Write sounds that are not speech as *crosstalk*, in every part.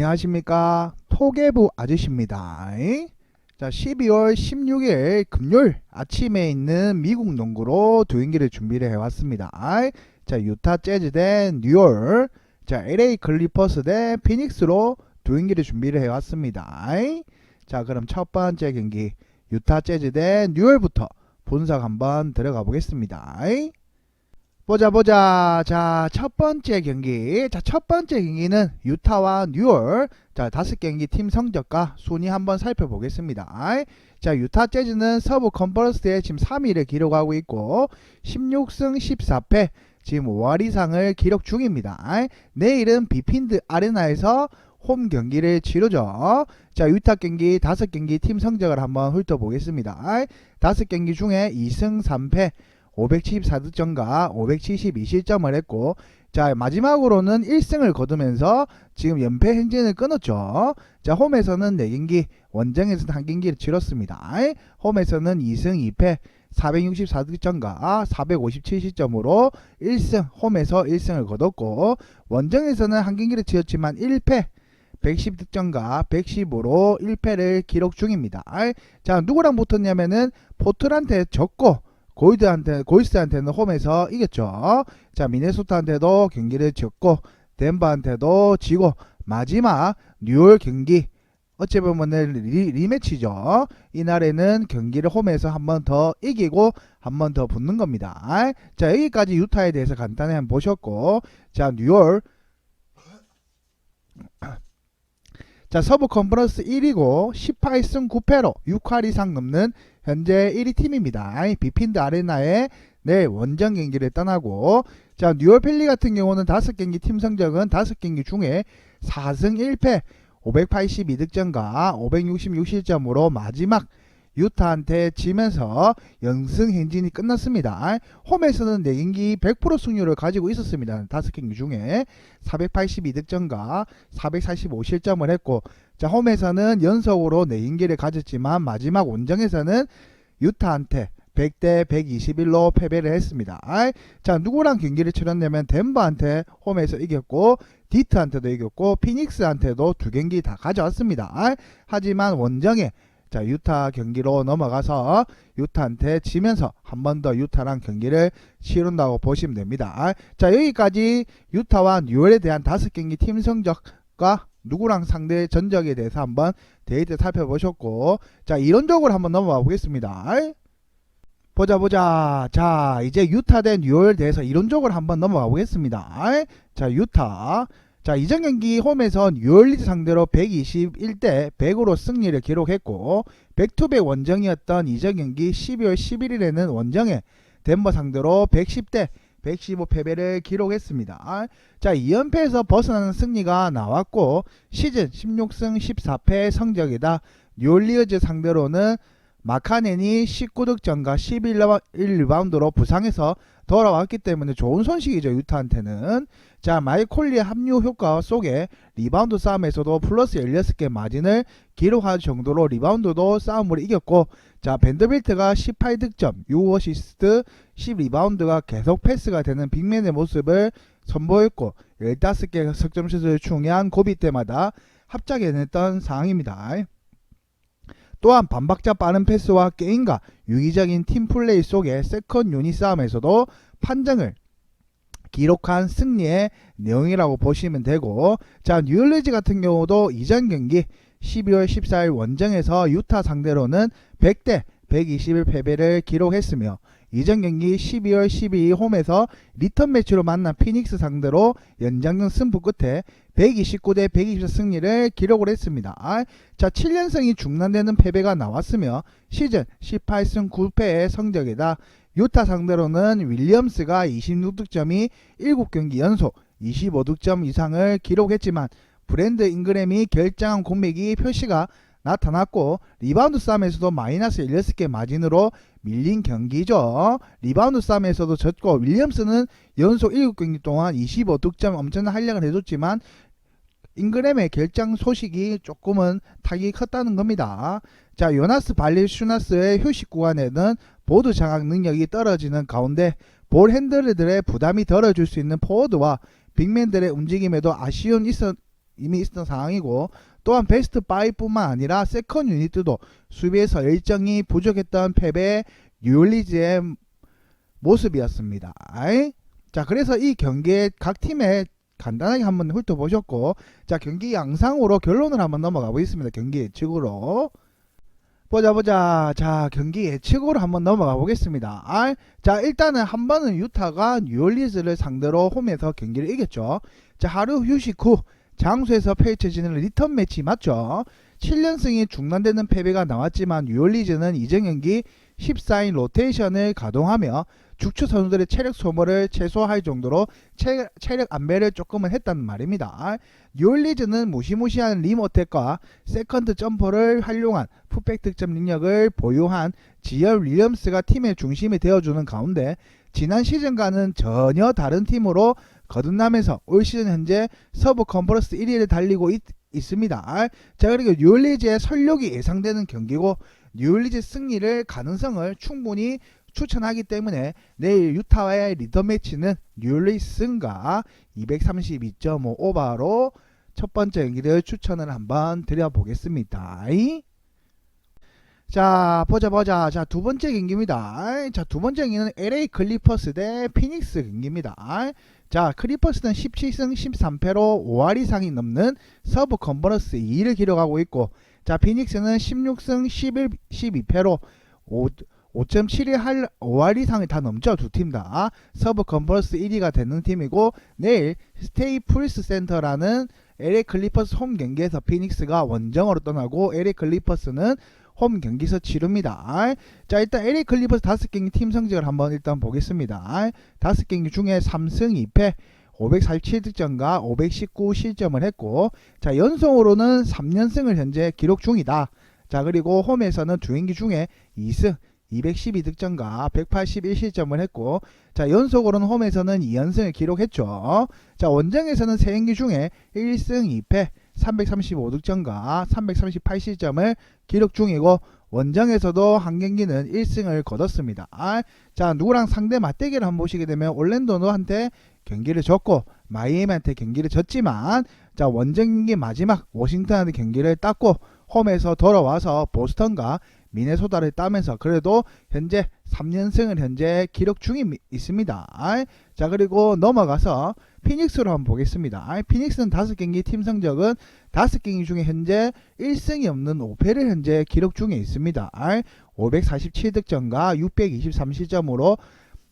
안녕하십니까 토개부 아저씨입니다. 자 12월 16일 금요일 아침에 있는 미국 농구로 두 경기를 준비를 해왔습니다. 자 유타 재즈 대 뉴올 자 LA 클리퍼스 대 피닉스로 두 경기를 준비를 해왔습니다. 자 그럼 첫 번째 경기 유타 재즈 대 뉴올부터 분석 한번 들어가 보겠습니다. 보자 보자. 자 첫 번째 경기. 자 첫 번째 경기는 유타와 뉴올 자 다섯 경기 팀 성적과 순위 한번 살펴보겠습니다. 자 유타 재즈는 서부 컨퍼런스에 지금 3위를 기록하고 있고 16승 14패 지금 5할 이상을 기록 중입니다. 내일은 비핀드 아레나에서 홈 경기를 치르죠. 자 유타 경기 다섯 경기 팀 성적을 한번 훑어보겠습니다. 다섯 경기 중에 2승 3패 574득점과 572실점을 했고 자 마지막으로는 1승을 거두면서 지금 연패 행진을 끊었죠. 자 홈에서는 4경기 원정에서는 한 경기를 치렀습니다. 홈에서는 2승 2패 464득점과 457실점으로 1승 홈에서 1승을 거뒀고 원정에서는 한 경기를 치렀지만 1패 110득점과 115로 1패를 기록 중입니다. 자 누구랑 붙었냐면은 포틀한테 졌고 고이드한테 고이스한테는 홈에서 이겼죠. 자 미네소타한테도 경기를 졌고 덴버한테도 지고 마지막 뉴올 경기 어찌 보면 리, 리매치죠. 이날에는 경기를 홈에서 한 번 더 이기고 한 번 더 붙는 겁니다. 자 여기까지 유타에 대해서 간단히 한번 보셨고 자 뉴올 자 서부 컨퍼런스 1위고 18승 9패로 6할 이상 넘는 현재 1위 팀입니다. 비핀드 아레나에 내 원정 경기를 떠나고 자 뉴올 펠리 같은 경우는 5경기 팀 성적은 5경기 중에 4승 1패 582득점과 566실점으로 마지막 유타한테 지면서 연승 행진이 끝났습니다. 홈에서는 4경기 100% 승률을 가지고 있었습니다. 5경기 중에 482득점과 445실점을 했고 자 홈에서는 연속으로 4경기를 가졌지만 마지막 원정에서는 유타한테 100대 121로 패배를 했습니다. 자 누구랑 경기를 치렀냐면 덴버한테 홈에서 이겼고 디트한테도 이겼고 피닉스한테도 두 경기 다 가져왔습니다. 하지만 원정에 자 유타 경기로 넘어가서 유타한테 지면서 한 번 더 유타랑 경기를 치른다고 보시면 됩니다. 자 여기까지 유타와 뉴올에 대한 다섯 경기 팀 성적과 누구랑 상대 전적에 대해서 한번 데이터 살펴보셨고 자 이론적으로 한번 넘어가 보겠습니다. 보자 보자 자 이제 유타 대 뉴올에 대해서 이론적으로 한번 넘어가 보겠습니다. 자 유타 자 이전 경기 홈에서 뉴올리즈 상대로 121대 100으로 승리를 기록했고 백투백 원정이었던 이전 경기 12월 11일에는 원정에 덴버 상대로 110대 115 패배를 기록했습니다. 자 2연패에서 벗어나는 승리가 나왔고 시즌 16승 14패 성적이다. 뉴올리즈 상대로는 마카넨이 19득점과 11리바운드로 부상해서 돌아왔기 때문에 좋은 소식이죠 유타한테는 자 마이콜리의 합류 효과 속에 리바운드 싸움에서도 플러스 16개 마진을 기록할 정도로 리바운드도 싸움으로 이겼고 자 밴더빌트가 18득점 6어시스트 10리바운드가 계속 패스가 되는 빅맨의 모습을 선보였고 15개 석점슛을 충의한 고비 때마다 합작해냈던 상황입니다. 또한 반박자 빠른 패스와 게임과 유기적인 팀플레이 속에 세컨 유닛 싸움에서도 판정을 기록한 승리의 내용이라고 보시면 되고 자 뉴올리즈 같은 경우도 이전 경기 12월 14일 원정에서 유타 상대로는 100대 121 패배를 기록했으며 이전 경기 12월 12일 홈에서 리턴 매치로 만난 피닉스 상대로 연장전 승부 끝에 129대 120 승리를 기록을 했습니다. 자 7연승이 중단되는 패배가 나왔으며 시즌 18승 9패의 성적이다. 유타 상대로는 윌리엄스가 26득점이 7경기 연속 25득점 이상을 기록했지만 브랜드 잉그램이 결정한 공백이 표시가 나타났고 리바운드 싸움에서도 마이너스 16개 마진으로 밀린 경기죠. 리바운드 싸움에서도 졌고 윌리엄스는 연속 7경기 동안 25득점 엄청난 활약을 해줬지만 잉그램의 결정 소식이 조금은 타격이 컸다는 겁니다. 자 요나스 발리슈나스의 휴식 구간에는 보드 장악 능력이 떨어지는 가운데 볼 핸들들의 부담이 덜어줄 수 있는 포워드와 빅맨들의 움직임에도 아쉬운 있어, 이미 있었던 상황이고 또한 베스트 5뿐만 아니라 세컨 유니트도 수비에서 일정이 부족했던 패배 뉴올리즈의 모습이었습니다. 아이? 자 그래서 이 경기에 각 팀의 간단하게 한번 훑어보셨고 자 경기 양상으로 결론을 한번 넘어가 보겠습니다. 경기 예측으로 보자 보자 자 경기 예측으로 한번 넘어가 보겠습니다. 아, 자 일단은 한 번은 유타가 뉴올리즈를 상대로 홈에서 경기를 이겼죠. 자 하루 휴식 후 장소에서 펼쳐지는 리턴 매치 맞죠? 7연승이 중단되는 패배가 나왔지만 뉴올리즈는 이전 경기 14인 로테이션을 가동하며 죽추 선수들의 체력 소모를 최소화할 정도로 체, 체력 안배를 조금은 했다는 말입니다. 뉴올리즈는 무시무시한 림어택과 세컨드 점퍼를 활용한 풋백 득점 능력을 보유한 지열 윌리엄스가 팀의 중심이 되어주는 가운데 지난 시즌과는 전혀 다른 팀으로 거듭나면서 올 시즌 현재 서부 컨퍼런스 1위를 달리고 있, 있습니다. 자 그리고 뉴올리즈의 설력이 예상되는 경기고 뉴올리즈 승리를 가능성을 충분히 추천하기 때문에 내일 유타와의 리더 매치는 뉴올리즈 승과 232.5 오버로 첫 번째 경기를 추천을 한번 드려보겠습니다. 자 보자 보자. 자 두 번째 경기입니다. 자 두 번째 경기는 LA 클리퍼스 대 피닉스 경기입니다. 자 클리퍼스는 17승 13패로 5할 이상이 넘는 서브 컨퍼런스 2위를 기록하고 있고 자 피닉스는 16승 11, 12패로 5, 5.7위 할 5할 이상이 다 넘죠 두 팀 다. 서브 컨퍼런스 1위가 되는 팀이고 내일 스테이플스 센터라는 LA 클리퍼스 홈 경기에서 피닉스가 원정으로 떠나고 LA 클리퍼스는 홈 경기에서 치릅니다. 자 일단 LA 클리퍼스 다섯 경기 팀 성적을 한번 일단 보겠습니다. 다섯 경기 중에 3승 2패 547득점과 519 실점을 했고 자 연속으로는 3연승을 현재 기록 중이다. 자 그리고 홈에서는 두 경기 중에 2승 212득점과 181실점을 했고 자 연속으로는 홈에서는 2연승을 기록했죠. 자 원정에서는 3경기 중에 1승 2패 335득점과 338실점을 기록 중이고 원정에서도 한 경기는 1승을 거뒀습니다. 아, 자 누구랑 상대 맞대결을 한번 보시게 되면 올랜도노한테 경기를 졌고 마이애미한테 경기를 졌지만 자 원정 경기 마지막 워싱턴한테 경기를 땄고 홈에서 돌아와서 보스턴과 미네소다를 따면서 그래도 현재 3연승을 현재 기록 중이 있습니다. 자 그리고 넘어가서 피닉스로 한번 보겠습니다. 피닉스는 5경기 팀 성적은 5경기 중에 현재 1승이 없는 5패를 현재 기록 중에 있습니다. 547득점과 623실점으로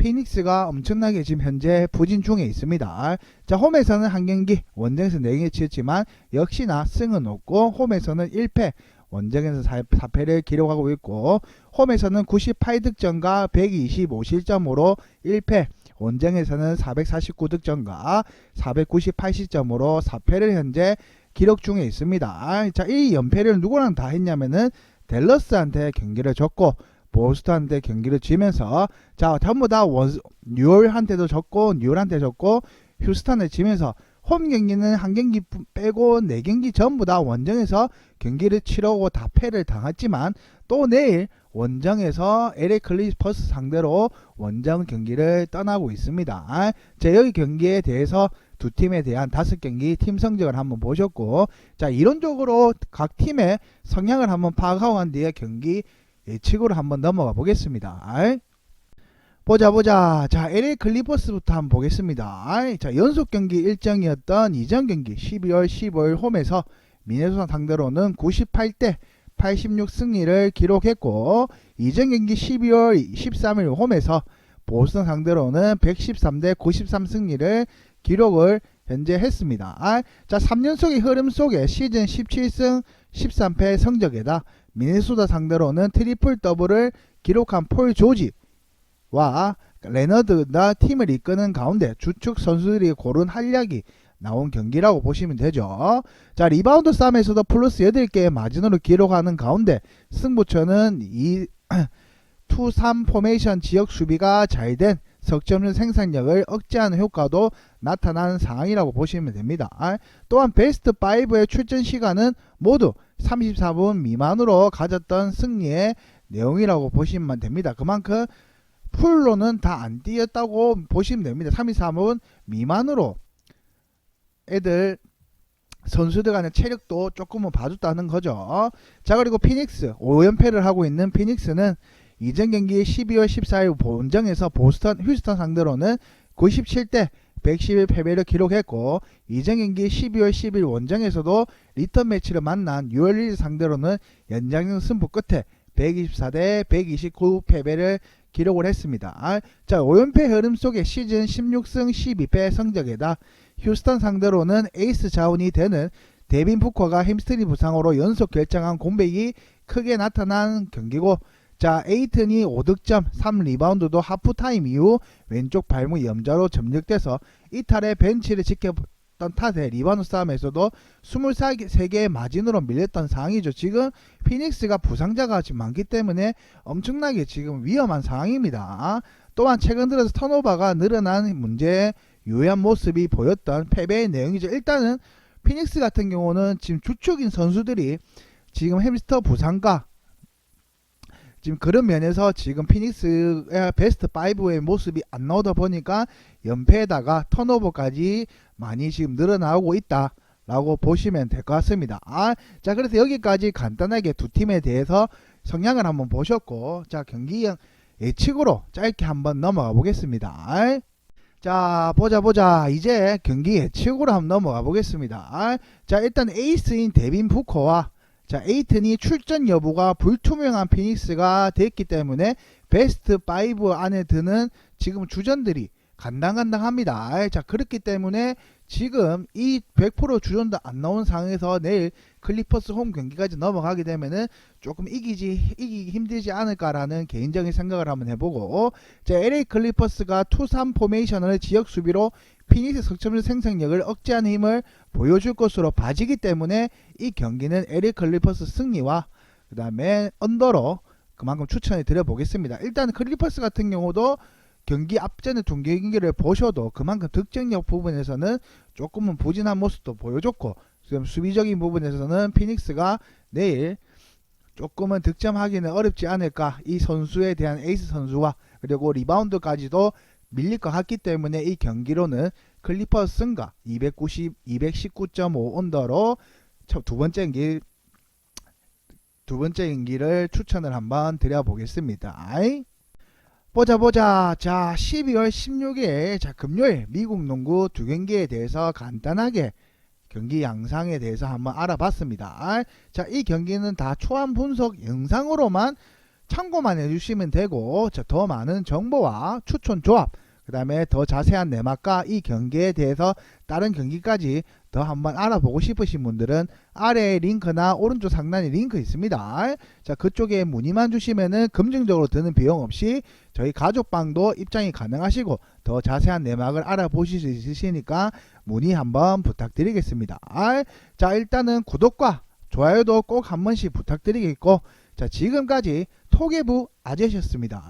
피닉스가 엄청나게 지금 현재 부진 중에 있습니다. 자, 홈에서는 한 경기, 원정에서 4경기 치렀지만 역시나 승은 없고 홈에서는 1패, 원정에서 4패를 기록하고 있고 홈에서는 98득점과 125실점으로 1패, 원정에서는 449득점과 498실점으로 4패를 현재 기록 중에 있습니다. 자, 이 연패를 누구랑 다 했냐면은 델러스한테 경기를 졌고 보스턴한테 경기를 지면서 자 전부 다 원, 뉴올한테도 졌고 뉴올한테 졌고 휴스턴에 지면서 홈 경기는 한 경기 빼고 네 경기 전부 다 원정에서 경기를 치르고 다 패를 당했지만 또 내일 원정에서 LA 클리퍼스 상대로 원정 경기를 떠나고 있습니다. 자 여기 경기에 대해서 두 팀에 대한 다섯 경기 팀 성적을 한번 보셨고 자 이론적으로 각 팀의 성향을 한번 파악하고 난 뒤에 경기 예측으로 한번 넘어가 보겠습니다. 보자 보자 자 LA 클리퍼스부터 한번 보겠습니다. 자 연속 경기 일정이었던 이전 경기 12월 15일 홈에서 미네소타 상대로는 98대 86 승리를 기록했고 이전 경기 12월 13일 홈에서 보스턴 상대로는 113대 93 승리를 기록을 현재 했습니다. 아, 자 3연속의 흐름 속에 시즌 17승 13패 성적에다 미네소다 상대로는 트리플 더블을 기록한 폴 조지 와 레너드가 팀을 이끄는 가운데 주축 선수들이 고른 활약이 나온 경기라고 보시면 되죠. 자 리바운드 싸움에서도 플러스 8개의 마진으로 기록하는 가운데 승부처는 이 *clears throat* 2-3 포메이션 지역 수비가 잘 된 석점률 생산력을 억제하는 효과도 나타나는 상황이라고 보시면 됩니다. 또한 베스트 5의 출전 시간은 모두 34분 미만으로 가졌던 승리의 내용이라고 보시면 됩니다. 그만큼 풀로는 다 안 뛰었다고 보시면 됩니다. 33분 미만으로 애들 선수들 간의 체력도 조금은 봐줬다는 거죠. 자 그리고 피닉스 5연패를 하고 있는 피닉스는 이전 경기 12월 14일 본정에서 보스턴 휴스턴 상대로는 97대 111 패배를 기록했고 이전 경기 12월 10일 원정에서도 리턴 매치를 만난 뉴얼리즈 상대로는 연장전 승부 끝에 124대 129 패배를 기록을 했습니다. 아, 자 5연패 흐름 속에 시즌 16승 12패 성적에다 휴스턴 상대로는 에이스 자원이 되는 데빈 부커가 햄스트링 부상으로 연속 결정한 공백이 크게 나타난 경기고 자 에이튼이 5득점 3리바운드도 하프타임 이후 왼쪽 발목 염자로 점력돼서 이탈의 벤치를 지 켰던 탓에 리바운드 싸움에서도 23개의 마진으로 밀렸던 상황이죠. 지금 피닉스가 부상자가 지금 많기 때문에 엄청나게 지금 위험한 상황입니다. 또한 최근 들어서 턴오버가 늘어난 문제에 유효한 모습이 보였던 패배의 내용이죠. 일단은 피닉스 같은 경우는 지금 주축인 선수들이 지금 햄스터 부상과 지금 그런 면에서 지금 피닉스의 베스트 5의 모습이 안 나오다 보니까 연패에다가 턴오버까지 많이 지금 늘어나고 있다. 라고 보시면 될 것 같습니다. 아, 자, 그래서 여기까지 간단하게 두 팀에 대해서 성향을 한번 보셨고, 자, 경기 예측으로 짧게 한번 넘어가 보겠습니다. 자, 보자, 보자. 이제 경기 예측으로 한번 넘어가 보겠습니다. 자, 일단 에이스인 데빈 부커와 자, 에이튼이 출전 여부가 불투명한 피닉스가 됐기 때문에 베스트 5 안에 드는 지금 주전들이 간당간당합니다. 자, 그렇기 때문에 지금 이 100% 주전도 안 나온 상황에서 내일 클리퍼스 홈 경기까지 넘어가게 되면은 조금 이기지 이기기 힘들지 않을까라는 개인적인 생각을 한번 해보고 자, LA 클리퍼스가 투3 포메이션을 지역 수비로 피닉스 석점수 생성력을 억제하는 힘을 보여줄 것으로 봐지기 때문에 이 경기는 LA 클리퍼스 승리와 그 다음에 언더로 그만큼 추천해 드려 보겠습니다. 일단 클리퍼스 같은 경우도 경기 앞전에 두 경기를 보셔도 그만큼 득점력 부분에서는 조금은 부진한 모습도 보여줬고 지금 수비적인 부분에서는 피닉스가 내일 조금은 득점하기는 어렵지 않을까 이 선수에 대한 에이스 선수와 그리고 리바운드까지도 밀릴 것 같기 때문에 이 경기로는 클리퍼스 승가 290, 219.5 언더로 첫- 두 번째 경기 두 번째 경기를 추천을 한번 드려보겠습니다. 보자 보자 자 12월 16일 자 금요일 미국 농구 두 경기에 대해서 간단하게 경기 양상에 대해서 한번 알아봤습니다. 자이 경기는 다 초안 분석 영상으로만 참고만 해주시면 되고 자, 더 많은 정보와 추천 조합 그 다음에 더 자세한 내막과 이 경기에 대해서 다른 경기까지 더 한번 알아보고 싶으신 분들은 아래에 링크나 오른쪽 상단에 링크 있습니다. 자 그쪽에 문의만 주시면은 검증적으로 드는 비용 없이 저희 가족방도 입장이 가능하시고 더 자세한 내막을 알아보실 수 있으시니까 문의 한번 부탁드리겠습니다. 자 일단은 구독과 좋아요도 꼭 한 번씩 부탁드리겠고 자 지금까지 토개부 아저씨였습니다.